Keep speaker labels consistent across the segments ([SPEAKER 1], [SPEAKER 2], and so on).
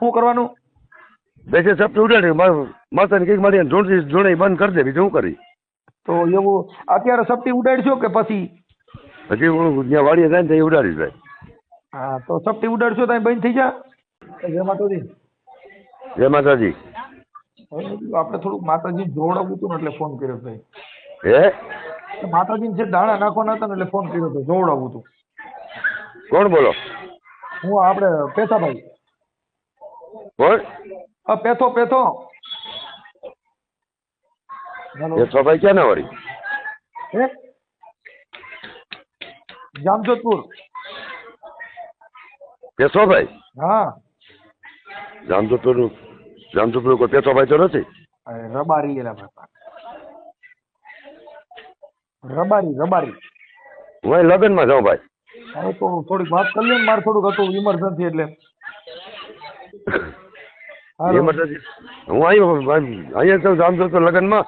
[SPEAKER 1] શું કરવાનું?
[SPEAKER 2] બેસે સપટી ઉડાડી માતાને કંઈક મારી જોડતી જોડે બંધ કરી દે બીજું શું કરી?
[SPEAKER 1] તો એવું અત્યારે સપટી ઉડાડશો કે પછી?
[SPEAKER 2] પછી હું જ્યાં વાડીએ જાય ને ત્યાં ઉડાડી જાય.
[SPEAKER 1] હા તો સપટી ઉડાડશો ત્યાં બંધ થઈ જા. જય માતાજી.
[SPEAKER 2] જય માતાજી.
[SPEAKER 1] આપણે થોડુંક માતાજી જોડાવવું હતું ને એટલે ફોન કર્યો ભાઈ
[SPEAKER 2] હે?
[SPEAKER 1] માતાજી છે દાણા નાખવાના હતા ને એટલે ફોન કર્યો હતો જોડાવવું હતું.
[SPEAKER 2] કોણ બોલો?
[SPEAKER 1] હું આપણે પેથાભાઈ
[SPEAKER 2] કોણ
[SPEAKER 1] હા પેથો પેથો.
[SPEAKER 2] પેથો ભાઈ ક્યાં ના વાળી
[SPEAKER 1] જામજોધપુર.
[SPEAKER 2] પેશોભાઈ
[SPEAKER 1] હા.
[SPEAKER 2] જામજોધપુર જામજોધપુર કોઈ પેશોભાઈ તો નથી?
[SPEAKER 1] રબારી એલા બાપા. રબારી રબારી.
[SPEAKER 2] હું અહીં લગ્નમાં જાઉં ભાઈ.
[SPEAKER 1] હવે તો થોડીક વાત કરી લે મારે થોડુંક હતું ઇમરજન્સી એટલે.
[SPEAKER 2] એમરજન્સી હું આવ્યો અહીંયા છું જામજોધપુર લગ્નમાં.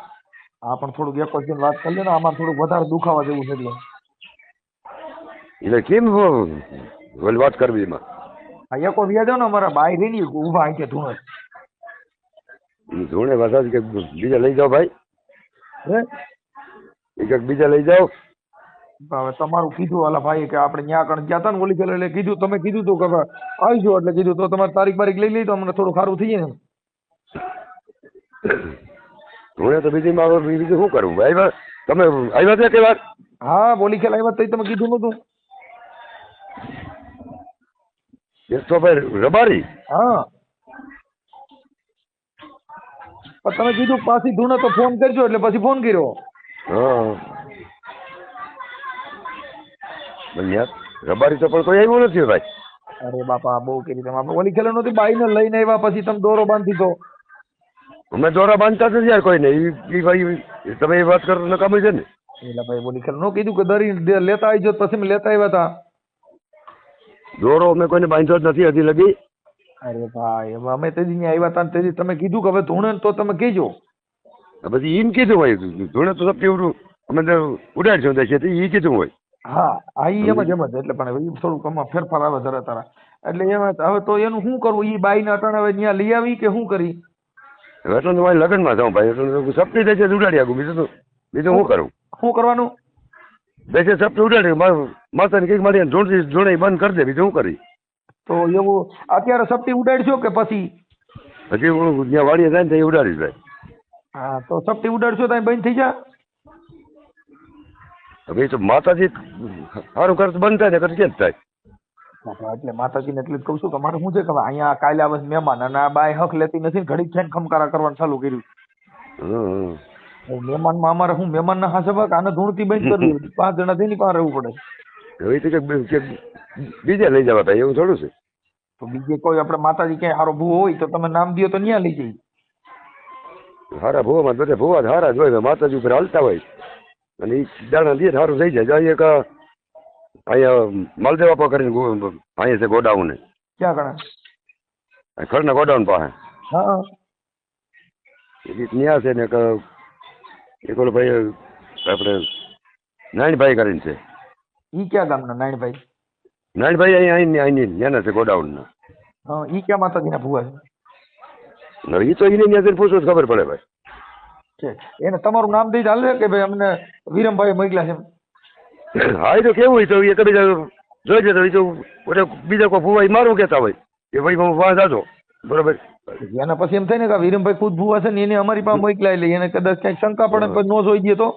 [SPEAKER 1] હા પણ થોડુંક એક વાત કરી લે ને અમારે થોડુંક વધારે દુખાવા જેવું છે એટલે.
[SPEAKER 2] એટલે કેમ ઓલી વાત કરવી એમાં.
[SPEAKER 1] આ એકો વ્યા જાવ ને અમારા બાય રહી ને ઊભા અહીં કે ધૂણે
[SPEAKER 2] ધોણે વાત કે બીજા લઈ જાઓ ભાઈ.
[SPEAKER 1] હે?
[SPEAKER 2] એક બીજા લઈ જાઓ.
[SPEAKER 1] હવે તમારું કીધું ઓલા ભાઈ કે આપણે ત્યાં આગળ ગયા હતા ને ઓલી એટલે કીધું તમે કીધું તો કે આવીશું એટલે કીધું તો તમારે તારીખ બારીખ લઈ લઈ તો અમને થોડું સારું થઈ જાય ને.
[SPEAKER 2] તો બીજી મારો બીજું શું કરવું ભાઈ તમે આવ્યા છે કે વાત
[SPEAKER 1] હા બોલી ખેલ આવ્યા તઈ તમે કીધું નતું
[SPEAKER 2] તો ભાઈ રબારી.
[SPEAKER 1] હા. પણ તમે કીધું પાછી ધૂણે તો ફોન કરજો એટલે પછી ફોન કર્યો.
[SPEAKER 2] હા. પણ યાર રબારી તો પણ કોઈ આવ્યું નથી ભાઈ.
[SPEAKER 1] અરે બાપા બહુ કરી તમે. ઓલી ખેલ નહોતી બાઈને લઈને આવ્યા પછી તમે દોરો બાંધી તો.
[SPEAKER 2] અમે દોરા બાંધતા જ નથી યાર કોઈને. એ ભાઈ તમે એ વાત કરો નકામી છે ને.
[SPEAKER 1] એટલે ભાઈ બોલી ખેલ નો કીધું કે દરી લેતા આવી જો પછી લેતા આવ્યા હતા
[SPEAKER 2] દોરો અમે કોઈને બાંધ્યો જ નથી હજી લગી.
[SPEAKER 1] અરે ભાઈ હવે અમે તેજી ત્યાં આવ્યા હતા તેજી તમે કીધું કે હવે ધૂણે તો તમે કહેજો.
[SPEAKER 2] પછી એમ કીધું હોય. ધૂણે તો સબ ઉડું અમે ઉડાડશું દેશે એ કીધું હોય.
[SPEAKER 1] હા આ ઈ એમ જ એમ જ. એટલે પણ ઈ થોડુંક આમાં ફેરફાર આવે જરા તારા. એટલે એમ હવે તો એનું શું કરવું? ઈ બાઈને અટાણે હવે ત્યાં લઈ આવી કે શું કરી?
[SPEAKER 2] એટલે તો મારે લગ્નમાં જાઉં ભાઈ એટલે સપની દેશે ઉડાડી આગું બીજું બીજું શું કરું?
[SPEAKER 1] શું કરવાનું?
[SPEAKER 2] દેશે સપની ઉડાડી માતાને કંઈક મારી જોડતી જોડે બંધ કરી દે બીજું શું કરી?
[SPEAKER 1] તો એવું અત્યારે સપની ઉડાડશો કે પછી?
[SPEAKER 2] હજી હું જ્યાં વાડીએ જાય ને ત્યાં ઉડાડી જાય.
[SPEAKER 1] હા તો સપની ઉડાડશો ત્યાં બંધ થઈ જા.
[SPEAKER 2] હવે તો માતાજી સારું ખર્ચ બંધ થાય ને કેમ થાય?
[SPEAKER 1] એટલે માતાજીને એટલે જ કહું છું કે મારે શું છે કે અહીંયા કાલે આવે મહેમાન અને આ બાય હક લેતી નથી ઘડી ઘડીક થઈને ખમકારા કરવાનું ચાલુ કર્યું. મહેમાનમાં અમારે શું મહેમાનના હાસે ભાગ આને ધૂણથી બંધ કરવી પાંચ જણા તેની પાસે રહેવું પડે?
[SPEAKER 2] હવે તો બીજે લઈ જવા એવું થોડું છે?
[SPEAKER 1] તો બીજે કોઈ આપણે માતાજી ક્યાંય હારો ભૂવો હોય તો તમે નામ દો તો ત્યાં લઈ જઈએ.
[SPEAKER 2] હારા ભૂવામાં બધા ભૂવા હારા જ હોય માતાજી ઉપર હાલતા હોય. અને એ દાણા લઈએ સારું થઈ જાય. અહીંયા એક અહીંયા માલદેવ આપા કરીને અહીંયા છે ગોડાઉન.
[SPEAKER 1] ક્યાં કણા
[SPEAKER 2] ખરના ગોડાઉન પાસે.
[SPEAKER 1] હા.
[SPEAKER 2] એ ત્યાં છે ને એક એક ઓલો ભાઈ આપણે નાનભાઈ કરીને છે.
[SPEAKER 1] ઈ ક્યાં ગામના નાયણભાઈ?
[SPEAKER 2] નાનભાઈ અહીંયા અહીં અહીં ત્યાંના છે ગોડાઉનના.
[SPEAKER 1] હા ઈ ક્યાં માતાજીના ભૂવા
[SPEAKER 2] છે? એ તો એને ત્યાં પૂછો ખબર પડે ભાઈ.
[SPEAKER 1] છે. એને તમારું નામ દઈ ચાલે કે ભાઈ અમને વિરમભાઈ મોકલ્યા છે?
[SPEAKER 2] હા એ તો કેવું હોય તો એ કદી જોઈ જતો એ તો બીજા કોઈ ફુવાઈ મારું કહેતા હોય એ ભાઈ હું જાતો. બરોબર?
[SPEAKER 1] એના પછી એમ થાય ને કે વિરમભાઈ ખુદ ભૂવા છે ને એને અમારી પાસે મોકલાય એટલે એને કદાચ ક્યાંક શંકા પડે પછી નો જોઈ દે તો?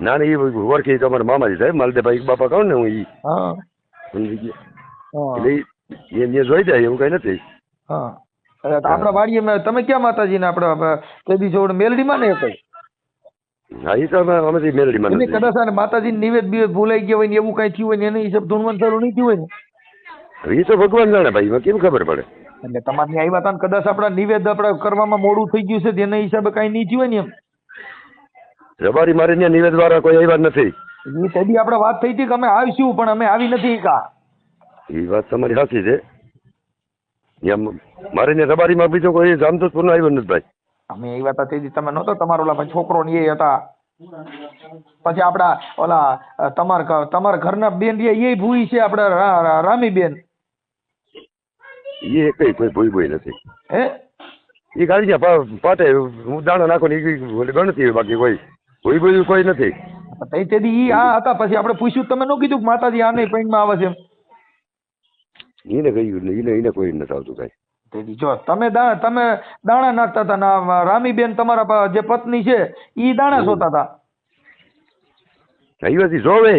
[SPEAKER 2] ના ના એ ઓળખી તો અમારા મામાજી સાહેબ માલદેભાઈ બાપા કહું ને હું એ
[SPEAKER 1] હા.
[SPEAKER 2] સમજી ગયા?
[SPEAKER 1] હા.
[SPEAKER 2] એટલે એ જોઈ જાય એવું કઈ નથી.
[SPEAKER 1] હા. આપણા વાડીએ તમે ક્યાં માતાજીને આપણે કેદી દિવસે મેલડીમાં ને કઈ
[SPEAKER 2] હા એ તો અમે અમે મેલડીમાં
[SPEAKER 1] એને કદાચ આને માતાજી નિવેદ બિવેદ ભૂલાઈ ગયા હોય ને એવું કઈ થયું હોય ને એને હિસાબ ધૂણવન ચાલુ નહીં થયું હોય ને
[SPEAKER 2] એ તો ભગવાન જાણે ભાઈ કેમ ખબર પડે?
[SPEAKER 1] એટલે તમારે આવ્યા હતા ને કદાચ આપણા નિવેદ આપણા કરવામાં મોડું થઈ ગયું છે તેના હિસાબે કઈ નહીં થયું હોય ને એમ.
[SPEAKER 2] રબારી મારે ત્યાં નિવેદ વાળા કોઈ આવ્યા નથી.
[SPEAKER 1] એ તે દી આપણે વાત થઈ હતી કે અમે આવીશું પણ અમે આવી નથી કા.
[SPEAKER 2] એ વાત તમારી સાચી છે. ત્યાં મારે ત્યાં રબારીમાં બીજો કોઈ જામજોધપુરનો આવ્યો નથી ભાઈ.
[SPEAKER 1] અમે એ વાત હતી તમે નહોતો તમારો ઓલા ભાઈ છોકરો ને એ હતા. પછી આપડા ઓલા તમાર તમાર ઘરના બેન એ ભૂઈ છે આપડા રામી બેન.
[SPEAKER 2] એ કઈ કોઈ ભૂઈ ભૂઈ નથી.
[SPEAKER 1] હે?
[SPEAKER 2] એ ગાડી પાટે હું દાણા નાખો ને એ ગણતી બાકી કોઈ. ભૂઈ ભૂઈ કોઈ નથી.
[SPEAKER 1] તઈ તેથી ઈ આ હતા પછી આપણે પૂછ્યું તમે ન કીધું કે માતાજી આ નહીં પૈણમાં આવે છે એમ.
[SPEAKER 2] એને કહ્યું એને એને કોઈ નથી આવતું કાંઈ.
[SPEAKER 1] તેથી જો તમે દાણા તમે દાણા નાખતા હતા ના રામીબેન તમારા જે પત્ની છે એ દાણા સોતા હતા.
[SPEAKER 2] એ બધી જોવે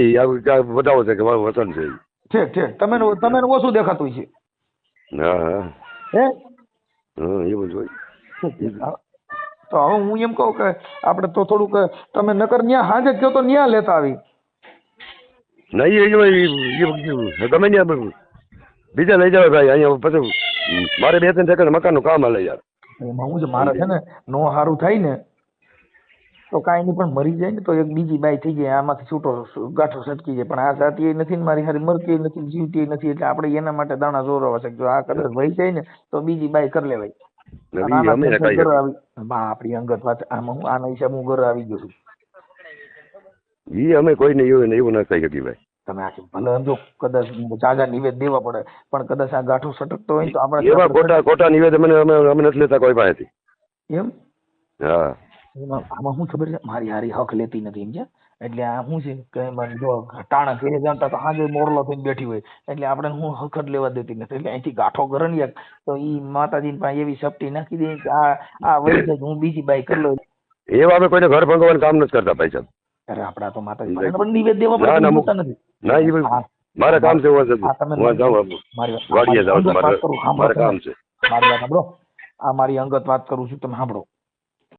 [SPEAKER 2] બતાવો છે કે મારું વતન છે
[SPEAKER 1] ઠીક ઠીક. તમે તમે ઓછું દેખાતું છે.
[SPEAKER 2] હા હા.
[SPEAKER 1] હે?
[SPEAKER 2] એવું જ હોય.
[SPEAKER 1] તો હવે હું એમ કહું કે આપણે તો થોડુંક તમે નકર ન્યા હાજર કહો તો ન્યા લેતા આવી.
[SPEAKER 2] નહીં એ તમે ગમે ત્યાં બીજા લઈ જાવ ભાઈ અહીંયા પછી મારે બે ત્રણ ઠેકાણે મકાનનું કામ હાલે યાર.
[SPEAKER 1] એમાં હું છે મારે છે ને નો સારું થાય ને તો કાંઈ નહીં પણ મરી જાય ને તો એક બીજી બાઈ થઈ જાય આમાંથી છૂટો ગાંઠો સટકી જાય. પણ આ જાતી નથી ને મારી હારી મરતી નથી જીવતી નથી એટલે આપણે એના માટે દાણા જોરવા છે. જો આ કદાચ વહી જાય ને તો બીજી બાઈ કરી લેવાય. આપણી અંગત વાત આમાં હું આના હિસાબ હું ઘરે આવી ગયો છું.
[SPEAKER 2] એ અમે કોઈને એવું ને એવું ન થઈ શકી ભાઈ.
[SPEAKER 1] તમે આ ભલે જો કદાચ જાજા નિવેદ દેવા પડે પણ કદાચ આ ગાંઠો સટકતો હોય તો આપણે એવા
[SPEAKER 2] ખોટા ખોટા નિવેદ મને અમે અમે નથી લેતા કોઈ પાસેથી.
[SPEAKER 1] એમ?
[SPEAKER 2] હા.
[SPEAKER 1] આમાં શું ખબર છે? મારી હારી હક લેતી નથી એમ છે? એટલે આ શું છે? કે જો ટાણા ઘેરે જાણતા તો હાજર મોરલો થઈને બેઠી હોય. એટલે આપણે હું હક જ લેવા દેતી નથી. એટલે અહીંથી ગાંઠો ગરણીએ તો ઈ માતાજી પાસે એવી સપટી નાખી દે કે આ આ વળી હું બીજી બાઈ કરી લઉં.
[SPEAKER 2] એવા અમે કોઈને ઘર ભંગવાનું કામ નથી કરતા ભાઈ સાહેબ.
[SPEAKER 1] અરે આપડા તો માતાજી પણ નિવેદ દેવા પડે નથી.
[SPEAKER 2] ના મારે કામ છે હું જાઉં વાડીએ જાઉં મારે. કામ છે.
[SPEAKER 1] મારી વાત સાંભળો. આ મારી અંગત વાત કરું છું તમે સાંભળો.